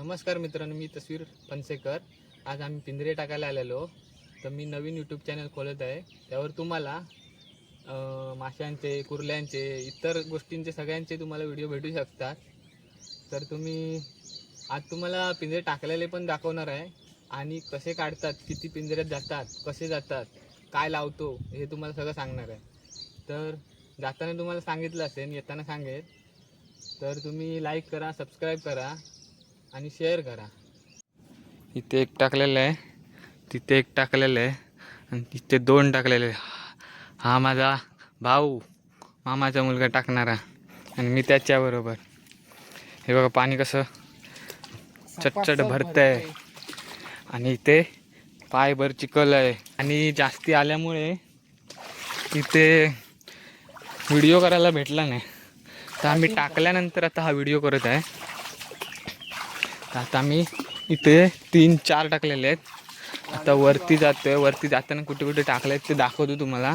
नमस्कार मित्रांनो मी तस्वीर फनसेकर आज आम्ही पिंजरे टाकायला आलेलो. तर मी नवीन यूट्यूब चॅनल खोलत आहे. त्यावर तुम्हाला माशांचे कुर्ल्यांचे इतर गोष्टींचे सगळ्यांचे तुम्हाला व्हिडिओ भेटू शकतात. तर तुम्ही आज तुम्हाला पिंजरे टाकलेले पण दाखवणार आहे. आणि कसे काढतात किती पिंजऱ्यात जातात कसे जातात काय लावतो हे तुम्हाला सगळं सांगणार आहे. तर जाताना तुम्हाला सांगितलं असेल येताना सांगेल. तर तुम्ही लाईक करा सबस्क्राईब करा. आणि शेअर करा. इथे एक टाकलेलं आहे. तिथे एक टाकलेलं आहे. आणि तिथे दोन टाकलेले. हा माझा भाऊ मामाचा मुलगा टाकणारा. आणि मी त्याच्याबरोबर हे बघा पाणी कसं चटचट भरत आहे आणि इथे पायभर चिखल आहे. आणि जास्ती आल्यामुळे इथे व्हिडिओ करायला भेटला नाही. तर आम्ही टाकल्यानंतर आता हा व्हिडिओ करत आहे. आता मी इथे तीन चार टाकलेले आहेत. आता वरती जातोय. वरती जाताना कुठे कुठे टाकले आहेत ते दाखवतो तुम्हाला.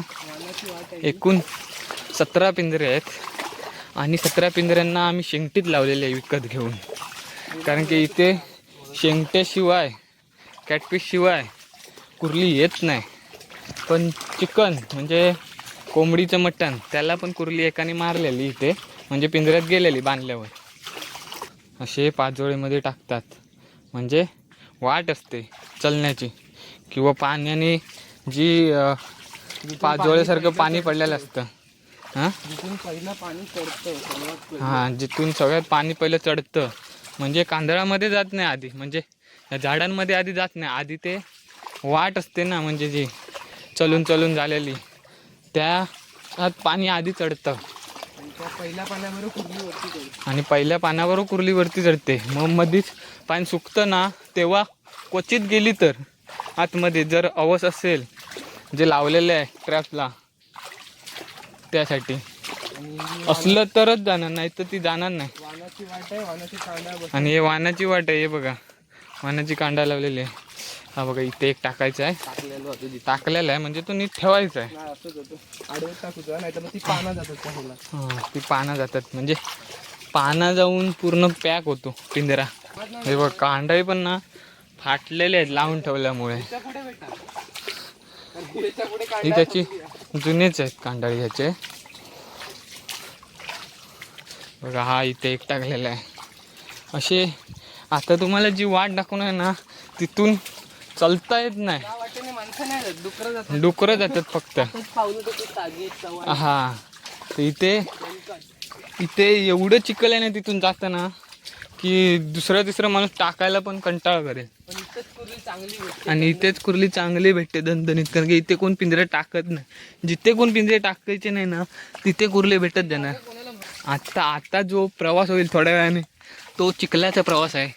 एकूण सतरा पिंजरे आहेत. आणि सतरा पिंजऱ्यांना आम्ही शेंगटीत लावलेले आहे विकत घेऊन. कारण की इथे शेंगट्याशिवाय कॅटफिशशिवाय कुर्ली येत नाही. पण चिकन म्हणजे कोंबडीचं मटण त्याला पण कुर्ली एकाने मारलेली इथे. म्हणजे पिंजऱ्यात गेलेली बांधल्यावर. असे पाचोळीमध्ये टाकतात. म्हणजे वाट असते चलण्याची. किंवा पाण्याने जी अ, पाचोळ्यासारखं पाणी पडलेलं असतं. हां? जिथून पहिलं पाणी चढतं. हां जिथून सगळ्यात पाणी पहिलं चढतं. म्हणजे कांदळामध्ये जात नाही आधी. म्हणजे झाडांमध्ये आधी जात नाही. आधी ते वाट असते ना म्हणजे जी चलून चलून झालेली. त्या आत पाणी आधी चढतं. आणि पहिल्या पाण्यावर कुर्ली वरती चढते. पानावर मग मधीच पाणी सुकतं ना तेव्हा क्वचित गेली तर. आतमध्ये जर अवस असेल जे लावलेलं आहे ट्रॅपला त्यासाठी. असलं तरच जाणार नाही तर ती जाणार नाही. वानाची वानाची आणि हे वाहनाची वाट आहे हे बघा. वाहनाची कांडा लावलेली आहे. हा बघा इथे एक टाकायचा आहे. टाकलेलं आहे म्हणजे तो नीट ठेवायचा आहे. ती पानं जातात त्या ह्याला. हां ती पानं जातात. म्हणजे पानं जाऊन पूर्ण पॅक होतो पिंजरा. हे बघ कांडाही पण ना फाटलेले आहेत लावून ठेवल्यामुळे. ही त्याची जुनेच आहेत कांडाळी ह्याचे. बघा हा इथे एक टाकलेला आहे. असे आता तुम्हाला जी वाट दाखवणार ना तिथून चालता येत नाही. वाटेने माणसं नाही जात डुकरं जातात. डुकरं जातात फक्त. तेच पावलं तर ते तागे चव्हाण हा. तर इथे इथे एवढं चिखल आहे ना तिथून जाताना की दुसरा तिसरा माणूस टाकायला पण कंटाळा करेल. पण इथंच कुर्ली चांगली भेटते. आणि इथेच कुर्ली चांगली भेटते दणदणीत कारण की इथे कोण पिंजरे टाकत नाही. जिथे कोण पिंजरे टाकायचे नाही ना तिथे कुर्ले भेटत जाणार कोणाला आता आता जो प्रवास होईल थोड्या वेळाने तो चिखलाचा प्रवास आहे.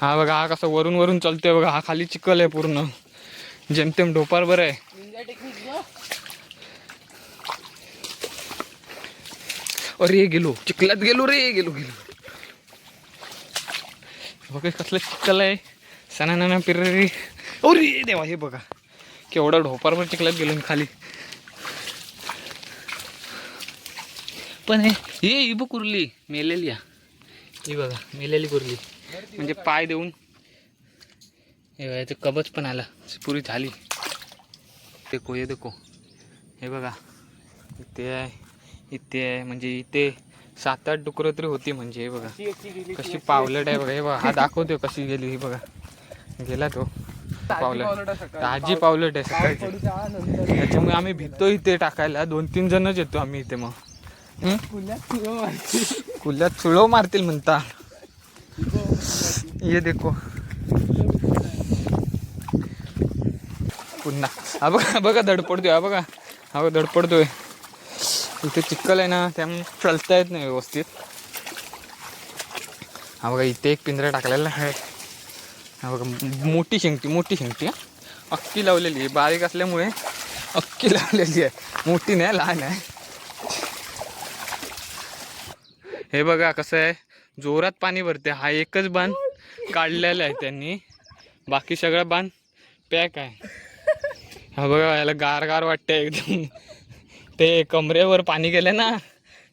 हा बघा हा कसं वरून वरून चालतोय बघा हा खाली चिखल आहे पूर्ण. जेमतेम ढोपार बरं आहे. अरे गेलो. चिखलात गेलो रे गेलो गेलो. बघा कसलं चिखल आहे. सणा पिर रे. अरे देवा हे बघा. केवढा ढोपारवर चिखलात गेलो मी खाली. पण हे हे ही बघ कुर्ली मेलेली या ही बघा मेलेली कुर्ली. म्हणजे पाय देऊन. हे बघा कबच पण आला. पुरी झाली. तेको ये देखो. हे बघा. इथे आहे. इथे आहे. म्हणजे इथे सात आठ डुकरं तरी होती म्हणजे हे बघा. कशी पावलट आहे बघा. हे बघा हा दाखवतो कशी गेली हे बघा. गेला तो. पावलट. ताजी पावलट आहे सकाळची. त्याच्यामुळे आम्ही भितो इथे टाकायला. दोन तीन जणच येतो आम्ही इथे मग. हं? चुळव कुल्यात मारतील म्हणता. ये देखो। पुन्हा. हा बघा बघा धडपडतोय हा बघा. हा बघा धडपडतोय. इथे चिक्कल आहे ना त्यामुळे चलता येत नाही व्यवस्थित. हा बघा इथे एक पिंजरा टाकलेला आहे. हा बघा मोठी शेंगटी मोठी शेंगटी हा. अक्की लावलेली आहे बारीक असल्यामुळे अक्की लावलेली आहे. मोठी नाही लहान आहे. हे बघा कसं आहे जोरात पाणी भरते हा एकच बांध काढलेला आहे त्यांनी. बाकी सगळा बांध पॅक आहे. हा बघा याला गार गार वाटतंय एकदम. ते कमरेवर पाणी गेलं ना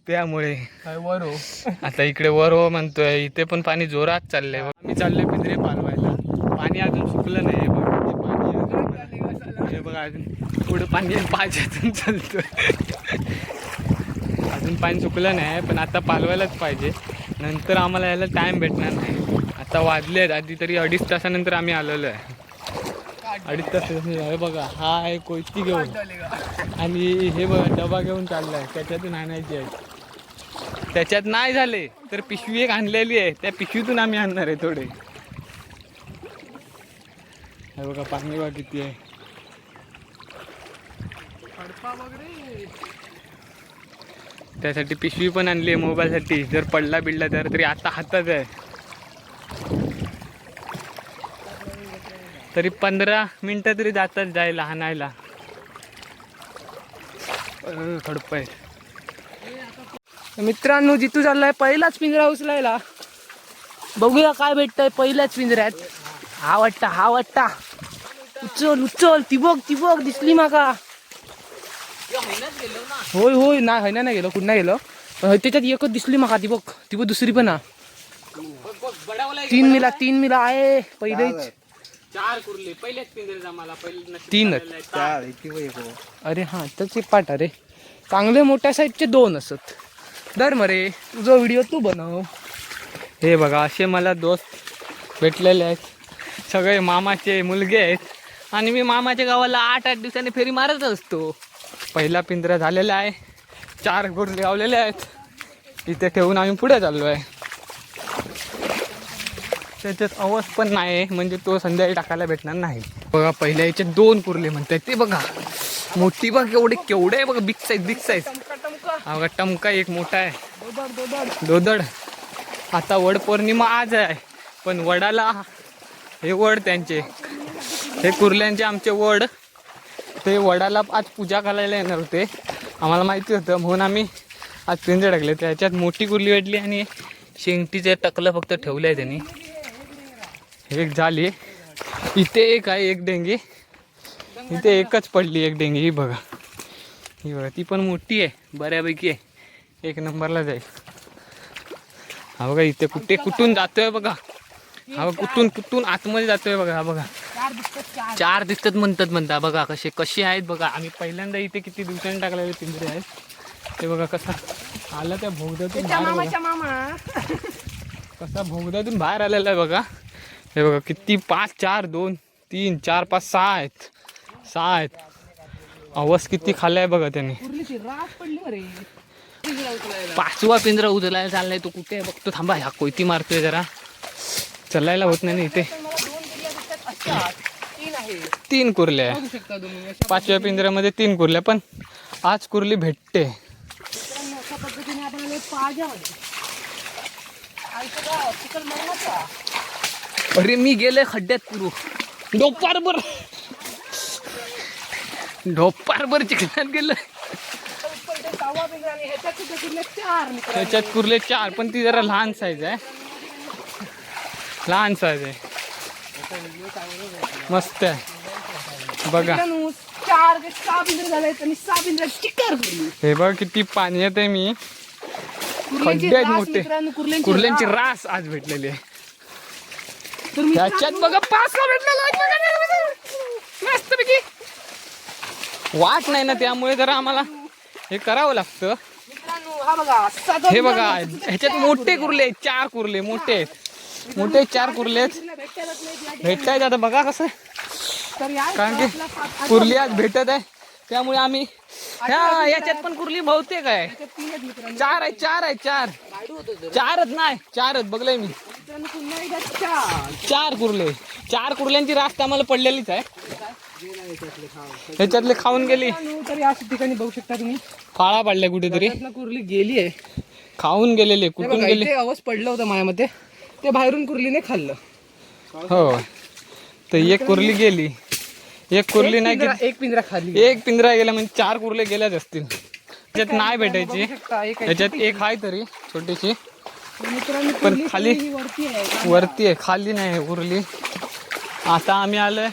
त्यामुळे. वरो आता इकडे वर हो म्हणतोय इथे पण पाणी जोरात चाललंय आम्ही चाललोय पिंजरे पालवायला पाणी अजून सुकलं नाही हे पाणी. हे बघा अजून पुढे पाणी पाहिजे चालतोय. अजून पाणी सुकलं नाही पण आता पालवायलाच पाहिजे. नंतर आम्हाला यायला टाइम भेटणार नाही. आता वाजले आहेत. आधी तरी अडीच तासानंतर आम्ही आलेलो आहे. अडीच तास बघा हा आहे कोयती घेऊन. आणि हे बघा डबा घेऊन चाललाय. त्याच्यातून आणायचे आहे. त्याच्यात नाही झाले तर पिशवी एक आणलेली आहे. त्या पिशवीतून आम्ही आणणार आहे थोडे. हे बघा पाणी बघा किती आहे. त्यासाठी पिशवी पण आणली आहे मोबाईलसाठी. जर पडला बिडला तर तरी आता हातात आहे. तरी पंधरा मिनटं तरी जातात जायला हाणायला अं, मित्रांनो जिथू चाललाय पहिलाच पिंजरा उचलायला. बघूया काय भेटतंय पहिल्याच पिंजऱ्यात. हा वाटता हा वाटता. उचल उचल ती बघ ती बघ दिसली माका. होय होय नाही हैना नाही गेलो कुठं गेलो. त्याच्यात एकच दिसली माका ती बघ ती बघ दुसरी पण हा. तीन मिला तीन मिला आहे पहिलेच. चार कुर्ले पहिलेच पिंजरे जमाला पहिले तीनच. अरे हा त्याच एक पाठ अरे चांगले मोठ्या साईजचे दोन असत. दर मरे तुझा व्हिडिओ तू बनव. हे बघा असे मला दोस्त भेटलेले आहेत. सगळे मामाचे मुलगे आहेत. आणि मी मामाच्या गावाला आठ आठ दिवसांनी फेरी मारत असतो. पहिला पिंजरा झालेला आहे. चार गुरले लावलेले आहेत. इथे ठेवून आम्ही पुढे चाललो आहे त्याच्यात आवाज पण नाही म्हणजे तो संध्याकाळी टाकायला भेटणार नाही. बघा पहिल्या याच्यात दोन कुर्ले म्हणतात ते बघा. मोठी बघ एवढे केवढे आहे बघा. बिग साईज बिग साईज हा बघा टमका एक मोठा आहे. दोदड आता वड पौर्णिमा आज आहे. पण वडाला हे वड त्यांचे. हे कुर्ल्यांचे आमचे वड. ते वडाला आज पूजा करायला येणार होते. आम्हाला माहिती होतं. म्हणून आम्ही आज पिंजरे टाकले. त्याच्यात मोठी कुर्ली भेटली आणि शेंगटीचे टकलं फक्त ठेवलं आहे त्यांनी. एक झाली. इथे एक आहे एक डेंगी. इथे एकच पडली एक डेंगी. ही बघा. ही बघा ती पण मोठी आहे बऱ्यापैकी आहे. एक नंबरला जाईल. हा बघा इथे कुठे कुठून जातोय बघा. हा बघा कुठून कुठून आतमध्ये जातोय बघा हा बघा. चार दिसतात म्हणतात म्हणता बघा कसे कसे आहेत बघा. आम्ही पहिल्यांदा इथे किती दिवसांनी टाकलेले पिंजरे आहेत. ते बघा कसा आला त्या भोगद्यातून बाहेर कसा भोगद्यातून बाहेर आलेला आहे बघा. हे बघा किती पाच चार दोन तीन चार पाच सहा आहेत. सहा आहेत. आवाज किती खाल्लाय बघा त्याने. पाचवा पिंजरा उचलायला चाललाय तो कुठे आहे? बघतो थांबा ह्या कोयती मारतोय जरा. चलायला होत नाही ना इथे. तीन कुर्ल्या पाचव्या पिंजऱ्यामध्ये तीन कुर्ल्या पण आज कुर्ली भेटते. मित्रांनो, अशा पद्धतीने अरे मी गेले खड्ड्यात पुरू. ढोपारभर ढोपारभर चिखलात गेलं त्याच्यात कुर्ले चार पण ती जरा लहान साईज आहे. लहान साईज आहे. मस्त आहे. बघा. हे बघ किती पाणी येते मी. कुर्ल्यांची खड्डे आहेत रास मोठे. कुर्ल्यांची रास. आज भेटलेली आहे. त्याच्यात बघा पाच. मस्त पैकी वाट नाही ना त्यामुळे जरा आम्हाला हे करावं लागतं हा बघा ह्याच्यात मोठे कुर्ले. चार कुर्ले मोठे आहेत मोठे चार कुर्ले आहेत. भेटतायत आता बघा कसं कारण की कुर्ली आज भेटत आहे त्यामुळे आम्ही ह्या याच्यात पण कुर्ली बहुतेक आहे. चार आहे चार आहे चार. चारच नाही चारच बघलंय मी. चार. चार कुर्ले. चार कुर्ल्यांची रास्त आम्हाला पडलेलीच आहे. ह्याच्यातले खाऊन गेली. तर या ठिकाणी बघू शकता तुम्ही. फाळा पडल्या कुठेतरी. कुर्ली गेली आहे. खाऊन गेलेले कुठून गेले. आवाज पडलं होतं माझ्यामध्ये ते बाहेरून कुर्लीने खाल्लं. हो. तर एक कुर्ली गेली. एक कुर्ली नाही की एक पिंजरा खाली. एक पिंजरा गेला म्हणजे चार कुर्ले गेल्याच असतील. त्याच्यात नाही भेटायची. शकता, एक आहे. आहे तरी छोटीशी. मित्रांनो, पण कुर्ली खाली- ही वरती आहे वरती आहे खाली नाही उरली आता आम्ही आलोय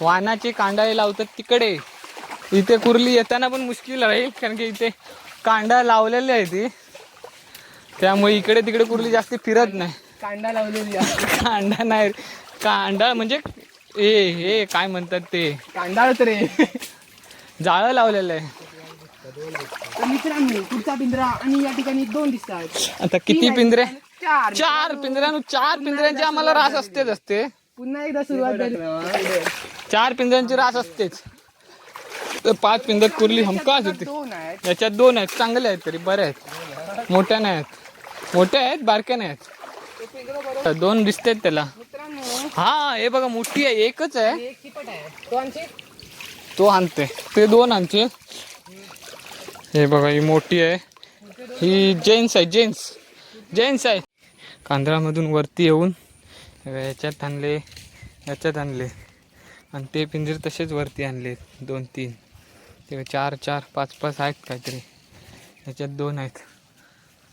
वाहनाचे कांडाळे लावतात तिकडे. इथे कुर्ली येताना पण मुश्किल राहील कारण की इथे कांडा लावलेली आहे ती. त्यामुळे इकडे तिकडे कुर्ली जास्त फिरत नाही. कांदा लावलेली आहे. कांदा नाही. कांदा म्हणजे ए हे काय म्हणतात ते? कांदाळच रे जाळं लावलेलं आहे. तर मित्रांनो पुढचा पिंजरा आणि या ठिकाणी दोन दिसतात. आता किती पिंजरे? चार. चार पिंजऱ्यानु चार पिंजऱ्यांची आम्हाला रास असतेच असते. पुन्हा एकदा सुरुवात झाली. चार पिंजऱ्यांची रास असतेच. तर पाच पिंजर कुर्ली हमकाच होती. दोन आहेत. याच्यात दोन आहेत. चांगले आहेत तरी बरे आहेत. मोठ्या नाही आहेत. मोठ्या आहेत बारक्या नाही आहेत. दोन दिसतात त्याला. हा हे बघा मोठी आहे एकच आहे. तो तो आणते. ते दोन आणते. हे बघा ही मोठी आहे. ही जेन्स आहे जेन्स. जेन्स आहे. कांदळामधून वरती येऊन याच्यात आणले याच्यात आणले. आणि ते पिंजरे तसेच वरती आणले दोन तीन. ते चार चार पाच पाच आहेत काहीतरी. याच्यात दोन आहेत.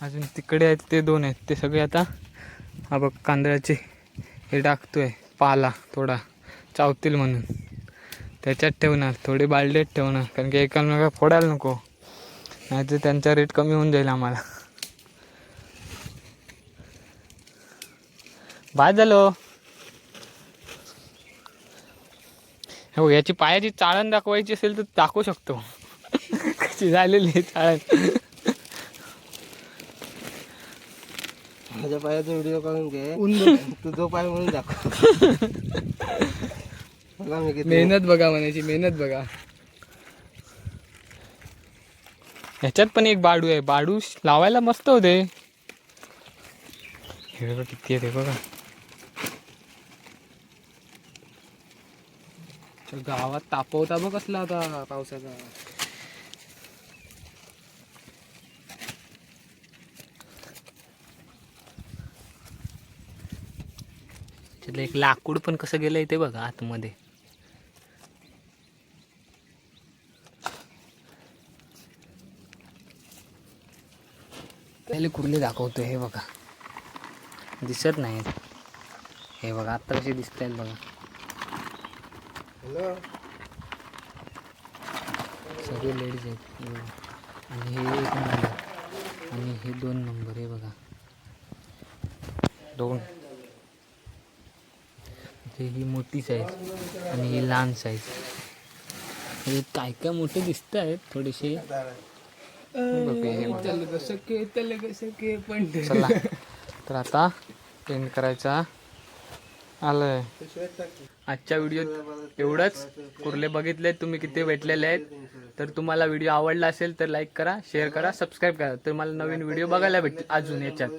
अजून तिकडे आहेत ते दोन आहेत. ते सगळे आता हा बघ कांदळाचे हे टाकतोय पाला थोडा चावतील म्हणून. त्याच्यात ठेवणार थोडे बालडेत ठेवणार कारण की एकामेका फोडायला नको. नाही तर त्यांचा रेट कमी होऊन जाईल आम्हाला. बाद झालो. हो याची पायाची चाळण दाखवायची असेल तर दाखवू शकतो. कशी झालेली आहे चाळण. माझ्या पायाचा व्हिडिओ काढून घे उंदूर. तुझं पाय म्हणून दाखव बघा मी किती मेहनत बघा म्हणायची मेहनत बघा ह्याच्यात पण एक बाडू आहे बाडू लावायला मस्त होते हे बघा किती आहे ते बघा तर गावात तापवता बघ कसला आता पावसाचा त्याला एक लाकूड पण कसं गेलंय ते बघा आतमध्ये. पहिले कुर्ले दाखवतोय हे बघा. दिसत नाहीत हे बघा आता कसे दिसत आहेत बघा. हॅलो सगळे लेडीज आहेत. आणि हे एक नंबर आणि हे दोन नंबर हे बघा. दोन. हे ही मोठी साईज आणि ही लहान साईज हे काय काय मोठे दिसत आहेत थोडेसे. चल. तर आता एंड करायचा आलंय. आजच्या व्हिडिओत एवढंच. कुर्ले बघितले तुम्ही किती भेटलेले आहेत. तर तुम्हाला व्हिडिओ आवडला असेल तर लाईक करा शेअर करा सबस्क्राईब करा. तर मला नवीन व्हिडिओ बघायला भेटतील अजून याच्यात.